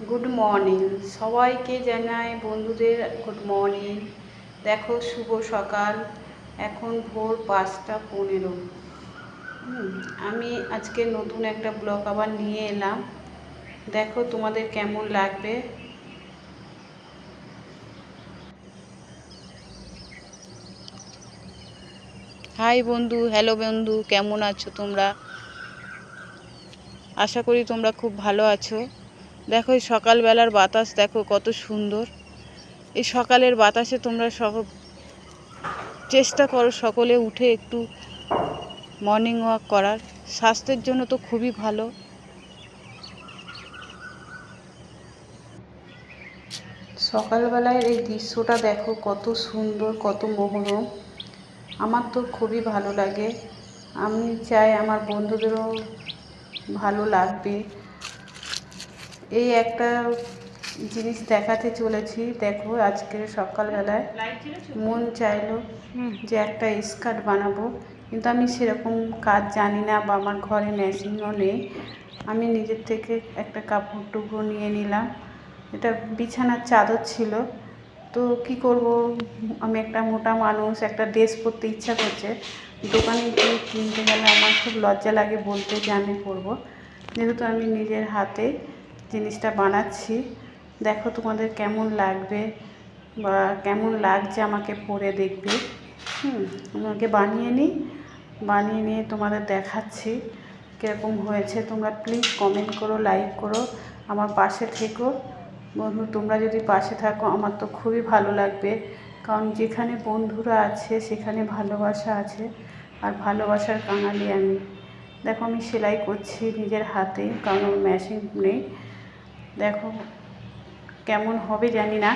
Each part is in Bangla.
গুড মর্নিং সবাইকে জানাই, বন্ধুদের গুড মর্নিং দেখো, শুভ সকাল। এখন ভোর পাঁচটা পনেরো। আমি আজকে নতুন একটা ব্লগ আবার নিয়ে এলাম। দেখো, তোমাদের কেমন লাগবে? হাই বন্ধু। হ্যালো বন্ধু। কেমন আছো তোমরা? আশা করি তোমরা খুব ভালো আছো। দেখো এই সকালবেলার বাতাস, দেখো কত সুন্দর। এই সকালের বাতাসে তোমরা সব চেষ্টা করো সকলে উঠে একটু মর্নিং ওয়াক করার। স্বাস্থ্যের জন্য তো খুবই ভালো। সকালবেলায় এই দৃশ্যটা দেখো কত সুন্দর, কত মোহরম আমার তো খুবই ভালো লাগে। আমি চাই আমার বন্ধুদেরও ভালো লাগবে। এই একটা জিনিস দেখাতে চলেছি দেখো আজকে সকালবেলায়। মন চাইলো যে একটা স্কার্ট বানাবো কিন্তু আমি সেরকম কাজ জানি না বা আমার ঘরে মেশিনও নেই। আমি নিজের থেকে একটা কাপড় টুকরো নিয়ে নিলাম। এটা বিছানার চাদর ছিল। তো কি করব? আমি একটা মোটা মানুষ একটা ড্রেস পরতে ইচ্ছা করছে। দোকানে গিয়ে কিনতে গেলে আমার খুব লজ্জা লাগে বলতে যে আমি পরবো। যেহেতু আমি নিজের হাতে জিনিসটা বানাচ্ছি। দেখো তোমাদের কেমন লাগবে বা কেমন লাগছে আমাকে পরে দেখবে। হুম আমাকে বানিয়ে নিই, বানিয়ে নিয়ে তোমাদের দেখাচ্ছি কীরকম হয়েছে। তোমরা প্লিজ কমেন্ট করো লাইক করো, আমার পাশে থেকো। বন্ধু, তোমরা যদি পাশে থাকো, আমার তো খুবই ভালো লাগবে। কারণ যেখানে বন্ধুরা আছে, সেখানে ভালোবাসা আছে। আর ভালোবাসার কাঙালি আমি। দেখো আমি সেলাই করছি নিজের হাতে, কারণ মেশিন নেই। দেখো কেমন হবে জানি না।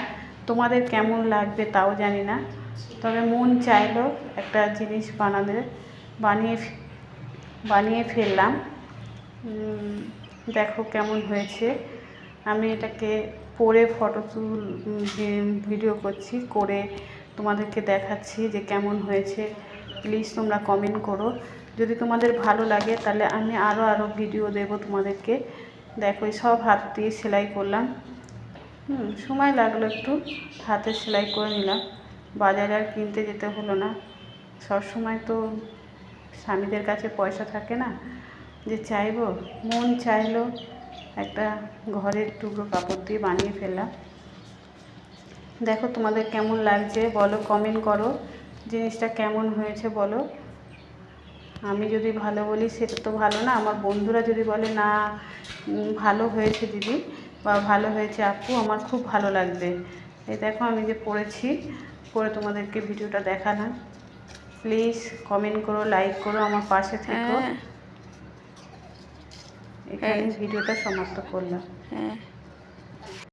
তোমাদের কেমন লাগবে তাও জানি না। তবে মন চাইলো একটা জিনিস বানাতে। বানিয়ে বানিয়ে ফেললাম। দেখো কেমন হয়েছে। আমি এটাকে পরে ফটো তুল ভিডিও করছি, করে তোমাদেরকে দেখাচ্ছি যে কেমন হয়েছে। প্লিজ তোমরা কমেন্ট করো। যদি তোমাদের ভালো লাগে তাহলে আমি আরও আরও ভিডিও দেবো তোমাদেরকে। দেখো সব হাত দিয়ে সেলাই করলাম। হুম, সময় লাগল একটু, হাতে সেলাই করে নিলাম। বাজারে আর কিনতে যেতে হলো না। সব সময় তো স্বামীদের কাছে পয়সা থাকে না, যে চাইব, মন চাইলো একটা ঘরের টুকরো কাপড় দিয়ে বানিয়ে ফেললাম। দেখো তোমাদের কেমন লাগছে, বলো কমেন্ট করো, জিনিসটা কেমন হয়েছে বলো। আমি যদি ভালো বলি, সেটা তো ভালো না, আমার বন্ধুরা যদি বলে, না ভালো হয়েছে দিদি বা ভালো হয়েছে আপু আমার খুব ভালো লাগবে এই দেখো আমি যে পড়েছি পরে তোমাদেরকে ভিডিওটা দেখালাম। প্লিজ কমেন্ট করো লাইক করো আমার পাশে থেকো। হ্যাঁ। এখানে হ্যাঁ। ভিডিওটা সমাপ্ত করলাম। হ্যাঁ।